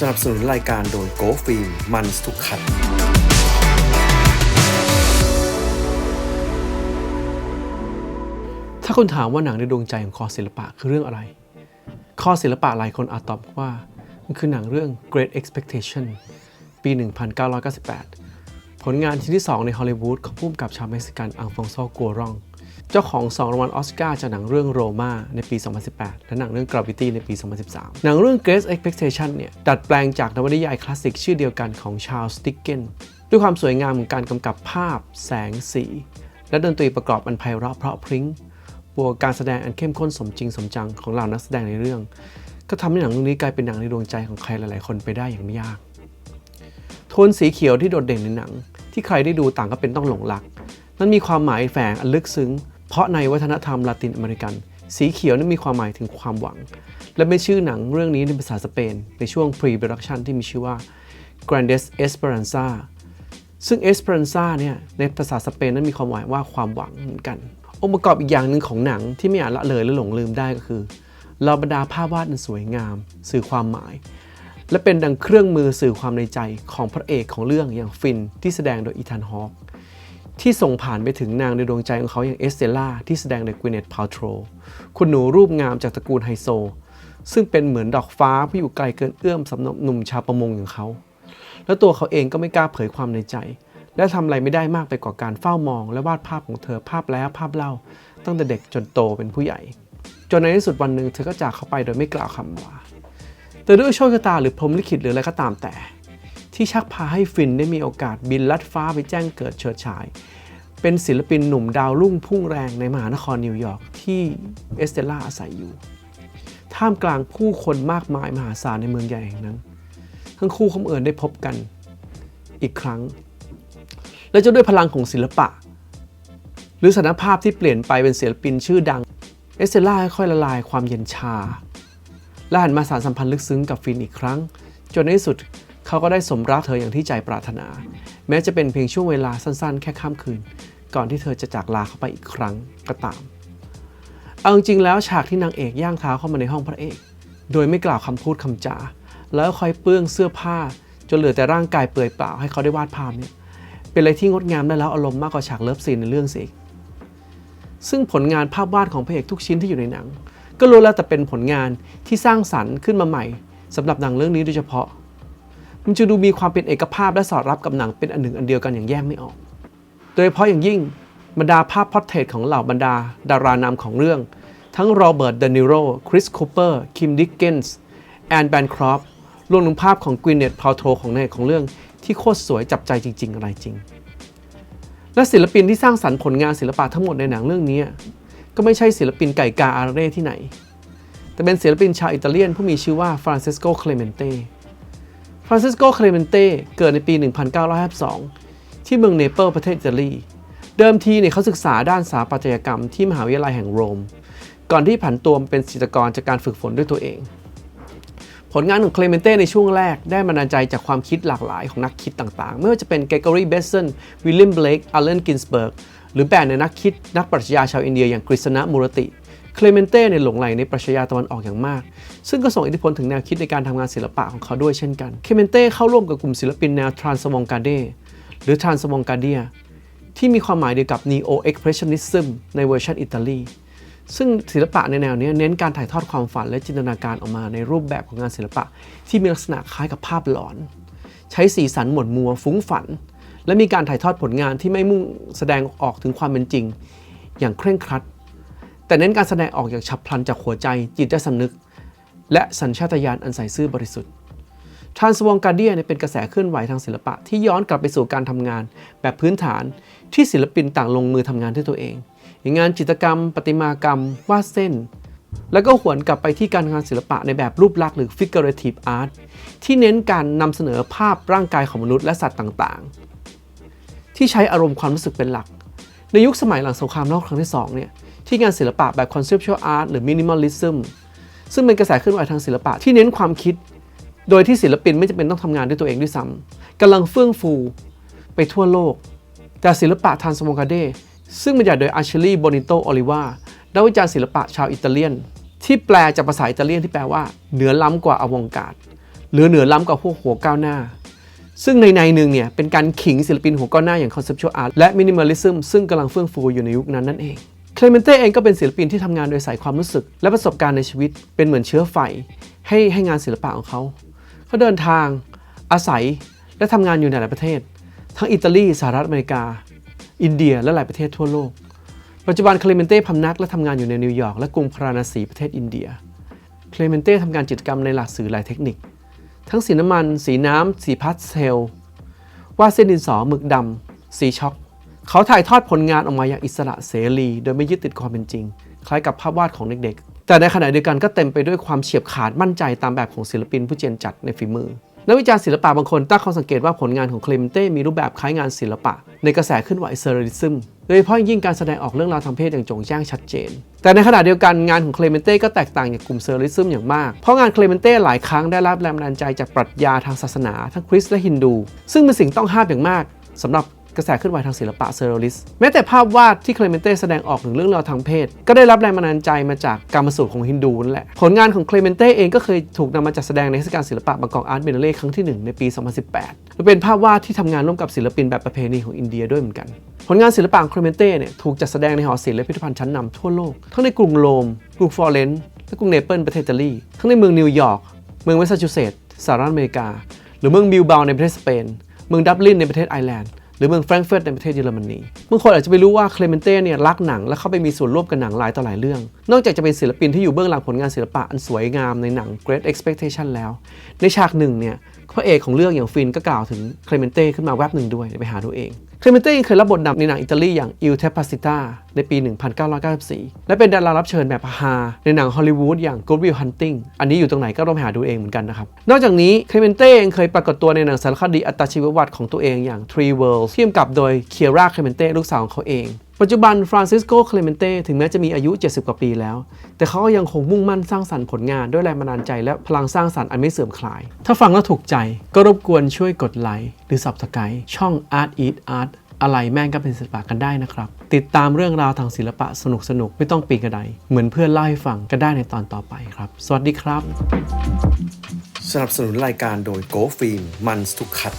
สนับสนุนรายการโดยโกฟิล์มมันทุกคันถ้าคุณถามว่าหนังในดวงใจของคอศิลปะคือเรื่องอะไร คอศิลปะหลายคนอาจตอบว่า มันคือหนังเรื่อง Great Expectation ปี 1998 ผลงานชิ้นที่ 2 ในฮอลลีวูดของผู้กำกับชาวเม็กซิกันอังฟองโซกัวรอง เจ้าของ 2 รางวัลออสการ์จากหนังเรื่องโรมาในปี 2018 และหนังเรื่อง Gravity ในปี 2013 หนังเรื่อง Great Expectation เนี่ยดัดแปลงจากนวนิยายคลาสสิกชื่อเดียวกันของชาลส์ดิกเกนด้วยความสวยงามของการกำกับภาพ แสงสี และดนตรีประกอบอันไพเราะเพราะพริ้งบวกการแสดงอันเข้มข้นสมจริงสมจังของเหล่านักแสดงในเรื่อง ก็ทำให้หนังเรื่องนี้กลายเป็นหนังในดวงใจของใครหลายๆ คนไปได้อย่างไม่ยากโทนสีเขียวที่โดดเด่นในหนัง ที่ใครได้ดูต่างก็เป็นต้องหลงรักนั้นมีความหมายแฝงอันลึกซึ้ง เพราะในวัฒนธรรมลาตินอเมริกัน สีเขียวนั้นมีความหมายถึงความหวัง และเป็นชื่อหนังเรื่องนี้ในภาษาสเปน ในช่วง pre-production ที่มีชื่อว่า Grandes Esperanza ซึ่ง Esperanza เนี่ยในภาษาสเปนนั้นมีความหมายว่าความหวังเหมือนกัน องค์ประกอบอีกอย่างหนึ่งของหนังที่ไม่อาจละเลยและหลงลืมได้ก็คือเราบรรดาภาพวาดอันสวยงาม สื่อความหมาย และเป็นดังเครื่องมือสื่อความในใจของพระเอกของเรื่องอย่างฟินที่แสดงโดยอีธานฮอค ที่ส่งผ่านไปถึงนางในดวงใจของเขาอย่างเอสเตล่าที่แสดงโดยกวินเนตพาวโตรคุณหนูรูปงามจากตระกูลไฮโซ ซึ่งเป็นเหมือนดอกฟ้าผู้อยู่ไกลเกินเอื้อมสำหรับหนุ่มชาวประมงอย่างเขา แล้วตัวเขาเองก็ไม่กล้าเผยความในใจ และทำอะไรไม่ได้มากไปกว่าการเฝ้ามอง และวาดภาพของเธอภาพแล้วภาพเล่า ตั้งแต่เด็กจนโตเป็นผู้ใหญ่ จนในที่สุดวันหนึ่งเธอก็จากเขาไปโดยไม่กล่าวคำลาแต่ด้วยโชคชะตาหรือพรหมลิขิตหรืออะไรก็ตามแต่ ที่ชักพาให้ฟินได้มีโอกาสบินลัดฟ้าไปแจ้งเกิดเฉิดฉาย เป็นศิลปินหนุ่มดาวรุ่งพุ่งแรงในมหานครนิวยอร์กที่เอสเตล่าอาศัยอยู่ ท่ามกลางผู้คนมากมายมหาศาลในเมืองใหญ่แห่งนั้น ทั้งคู่เขาเอิญได้พบกันอีกครั้ง และจะด้วยพลังของศิลปะ หรือสถานภาพที่เปลี่ยนไปเป็นศิลปินชื่อดังเอสเตล่าค่อยละลายความเย็นชาและหันมาสานสัมพันธ์ลึกซึ้งกับฟินอีกครั้ง จนในที่สุด เขาก็ได้สมรักเธออย่างที่ใจปรารถนา แม้จะเป็นเพียงช่วงเวลาสั้นๆ แค่ข้ามคืน ก่อนที่เธอจะจากลาเขาไปอีกครั้งก็ตาม เอาจริงๆแล้วฉากที่นางเอกย่างเท้าเข้ามาในห้องพระเอก โดยไม่กล่าวคำพูดคำจา แล้วคอยเปื้องเสื้อผ้า จนเหลือแต่ร่างกายเปลือยเปล่าให้เขาได้วาดภาพเนี่ยเป็นอะไรที่งดงามได้แล้วอารมณ์มากกว่าฉากเลิฟซีนในเรื่องสิซึ่งผลงานภาพวาดของพระเอกทุกชิ้นที่อยู่ในหนัง ก็รู้แล้วแต่เป็นผลงานที่สร้างสรรค์ขึ้นมาใหม่สำหรับหนังเรื่องนี้โดยเฉพาะ มันจะดูมีความเป็นเอกภาพและสอดรับกับหนังเป็นอันหนึ่งอันเดียวกันอย่างแยกไม่ออก โดยเฉพาะอย่างยิ่งบรรดาภาพพอร์เทรตของเหล่าบรรดา ดารานำของเรื่อง ทั้งโรเบิร์ตเดนิโรคริสคูเปอร์คิมดิกเกนส์แอนแบนครอฟรวมถึงภาพของกวินเนตพาวโทของในของเรื่องที่โคตรสวยจับใจจริง ๆ อะไรจริง และศิลปินที่สร้างสรรค์ผลงานศิลปะทั้งหมดในหนังเรื่องนี้ ก็ไม่ใช่ศิลปินไก่กาอาเร่ที่ไหน แต่เป็นศิลปินชาวอิตาเลียนผู้มีชื่อว่าฟรานซิสโก เคลเมนเต ฟรานซิสโกเคลเมนเต้ เกิดในปี 1952 ที่เมืองเนเปิลประเทศอิตาลี เดิมทีเนี่ยเขาศึกษาด้านสถาปัตยกรรมที่มหาวิทยาลัยแห่งโรม ก่อนที่ผันตัวมาเป็นจิตรกรจากการฝึกฝนด้วยตัวเอง ผลงานของเคลเมนเต้ในช่วงแรกได้มานาใจจากความคิดหลากหลายของนักคิดต่างๆ ไม่ว่าจะเป็นเกเกอรี่ เบสเซนวิลเลียม เบลกอัลเลน กินสเบิร์ก หรือแบรนในนักคิดนักปรัชญาชาวอินเดียอย่างกฤษณะมูรติ เคลเมนเต้ในหลงไหลในปรัชญาตะวันออกอย่างมาก ซึ่งก็ส่งอิทธิพลถึงแนวคิดในการทำงานศิลปะของเขาด้วยเช่นกัน เคลเมนเต้เข้าร่วมกับกลุ่มศิลปินแนวทรานส์วองการเดหรือทรานส์วองการเดียที่มีความหมายเดียวกับ Neo Expressionism ในเวอร์ชันอิตาลีซึ่งศิลปะในแนวนี้เน้นการถ่ายทอดความฝันและจินตนาการออกมาในรูปแบบของงานศิลปะ ที่มีลักษณะคล้ายกับภาพหลอน ใช้สีสันหมดมัวฟุ้งฝัน และมีการถ่ายทอดผลงานที่ไม่มุ่งแสดงออกถึงความเป็นจริง อย่างเคร่งครัด แต่เน้นการแสดงออกอย่างฉับพลันจากหัวใจ จิตใต้สำนึก และสัญชาตญาณอันใสซื่อบริสุทธิ์ทรานส์วองการเดียเป็นกระแสเคลื่อนไหวทางศิลปะที่ย้อนกลับไปสู่การทำงาน แบบพื้นฐานที่ศิลปินต่างลงมือทำงานด้วยตัวเอง อย่างงานจิตรกรรม ประติมากรรม วาดเส้น แล้วก็หวนกลับไปที่การงานศิลปะในแบบรูปลักษณ์หรือ figurative art ที่เน้นการนำเสนอภาพร่างกายของมนุษย์และสัตว์ต่างๆ ที่ใช้อารมณ์ความรู้สึกเป็นหลัก ในยุคสมัยหลังสงครามโลกครั้งที่2เนี่ย ที่งานศิลปะแบบ conceptual art หรือ minimalism ซึ่งเป็นกระแสเคลื่อนไหวทางศิลปะที่เน้นความคิด โดยที่ศิลปินไม่จำเป็นต้องทำงานด้วยตัวเองด้วยซ้ำกำลังเฟื่องฟูไปทั่วโลก แต่ศิลปะทานสโมกาเดซึ่งบรรยายโดยอาเชลีโบนิโตโอลิวานักวิจารณ์ศิลปะชาวอิตาเลียน ที่แปลจากภาษาอิตาเลียนที่แปลว่า เหนือล้ำกว่าอวองการหลือเหนือล้ำกว่าพวกหัวก้าวหน้า ซึ่งในในหนึ่งเนี่ยเป็นการขิงศิลปินหัวก้าวหน้าอย่าง conceptual art และ minimalism ซึ่งกำลังเฟื่องฟูอยู่ในยุคนั้นนั่นเอง เคลเมนเต้เองก็เป็นศิลปินที่ทำงานโดยใส่ความรู้สึก และประสบการณ์ในชีวิตเป็นเหมือนเชื้อไฟให้ให้งานศิลปะของเขา เขาเดินทาง อาศัยและทำงานอยู่ในหลายประเทศ ทั้งอิตาลีสหรัฐอเมริกา อินเดียและหลายประเทศทั่วโลก ปัจจุบันเคลเมนเต้พำนักและทำงานอยู่ในนิวยอร์กและกรุงพาราณสีประเทศอินเดีย เคลเมนเต้ทำการจิตรกรรมในหลากสื่อหลายเทคนิค ทั้งสีน้ำมัน สีน้ำสีพาสเทลวาดเส้นดินสอหมึกดำสีช็อก เขาถ่ายทอดผลงานออกมาอย่างอิสระเสรี โดยไม่ยึดติดความเป็นจริง คล้ายกับภาพวาดของเด็กๆ แต่ในขณะเดียวกันก็เต็มไปด้วยความเฉียบขาดมั่นใจตามแบบของศิลปินผู้เจนจัดในฝีมือนักวิจารณ์ศิลปะบางคนตั้งข้อสังเกตว่าผลงานของเคลเมนเต้มีรูปแบบคล้ายงานศิลปะ ในกระแสเคลื่อนไหวเซอร์เรลิซึมโดยเฉพาะยิ่งการแสดงออกเรื่องราวทางเพศอย่างโจ่งแจ้งชัดเจน แต่ในขณะเดียวกันงานของเคลเมนเต้ก็แตกต่างจากกลุ่มเซอร์เรลิซึมอย่างมาก เพราะงานเคลเมนเต้หลายครั้งได้รับแรงบันดาลใจจากปรัชญาทางศาสนา ทั้งคริสต์และฮินดู ซึ่งเป็นสิ่งต้องห้ามอย่างมากสำหรับ กระแสเคลื่อนไหวทางศิลปะเซอร์เรลิสแม้แต่ภาพวาดที่เคลเมนเต้แสดงออกถึงเรื่องราวทางเพศ ก็ได้รับแรงบันดาลใจมาจากการมสูตรของฮินดูนั่นแหละ ผลงานของเคลเมนเต้เองก็เคยถูกนำมาจัดแสดงในเทศกาลศิลปะบางกอกอาร์ตเบนเล่ครั้งที่ 1 ในปี 2018และเป็นภาพวาดที่ทำงานร่วมกับศิลปินแบบประเพณีของอินเดียด้วยเหมือนกัน ผลงานศิลปะของเคลเมนเต้เนี่ยถูกจัดแสดงในหอศิลป์และพิพิธภัณฑ์ชั้นนำทั่วโลกทั้งในกรุงโรมกรุงฟลอเรนซ์และกรุงเนเปิลประเทศอิตาลีทั้งในเมืองนิวยอร์กเมืองแมสซาชูเซตส์สหรัฐอเมริกา หรือเมืองบิลบาในประเทศสเปนเมืองดับลินในประเทศไอร์แลนด์ หรือเมืองแฟรงก์เฟิร์ตในประเทศเยอรมนีบางคนอาจจะไม่รู้ว่าเคลเมนเต้เนี่ยรักหนังและเข้าไปมีส่วนร่วมกับหนังหลายต่อหลายเรื่อง นอกจากจะเป็นศิลปินที่อยู่เบื้องหลังผลงานศิลปะอันสวยงามในหนัง Great Expectation แล้ว ในฉากหนึ่งเนี่ย พระเอกของเรื่องอย่างฟินก็กล่าวถึงเคลเมนเต้ขึ้นมาแวบหนึ่งด้วยไปหาดูเอง เคลเมนเต้ยังเคยรับบทนำในหนังอิตาลีอย่าง Il Tepacita ในปี 1994 และเป็นดารารับเชิญแบบฮาในหนังฮอลลีวูดอย่าง Good Will Hunting อันนี้อยู่ตรงไหนก็ต้องหาดูเองเหมือนกันนะครับ นอกจากนี้เคลเมนเต้ยังเคยปรากฏตัวในหนังสารคดีอัตชีวประวัติของตัวเองอย่าง Three Worlds ที่กำกับโดยเคียร่าเคลเมนเต้ลูกสาวของเขาเอง ปัจจุบันฟรานซิสโก เคลเมนเต้ ถึงแม้จะมีอายุ 70 กว่าปีแล้ว แต่เขาก็ยังคงมุ่งมั่นสร้างสรรค์ผลงานด้วยแรงบันดาลใจและพลังสร้างสรรค์อันไม่เสื่อมคลาย ถ้าฟังแล้วถูกใจ ก็รบกวนช่วยกดไลค์หรือ Subscribe ช่อง Art Eat Art อะไรแม่งก็เป็นศิลปะกันได้นะครับ ติดตามเรื่องราวทางศิลปะสนุกๆไม่ต้องปีนกระไดเหมือนเพื่อนเล่าให้ฟังก็ได้ในตอนต่อไปครับ สวัสดีครับ สนับสนุนรายการโดย Go Film มันทุกคัด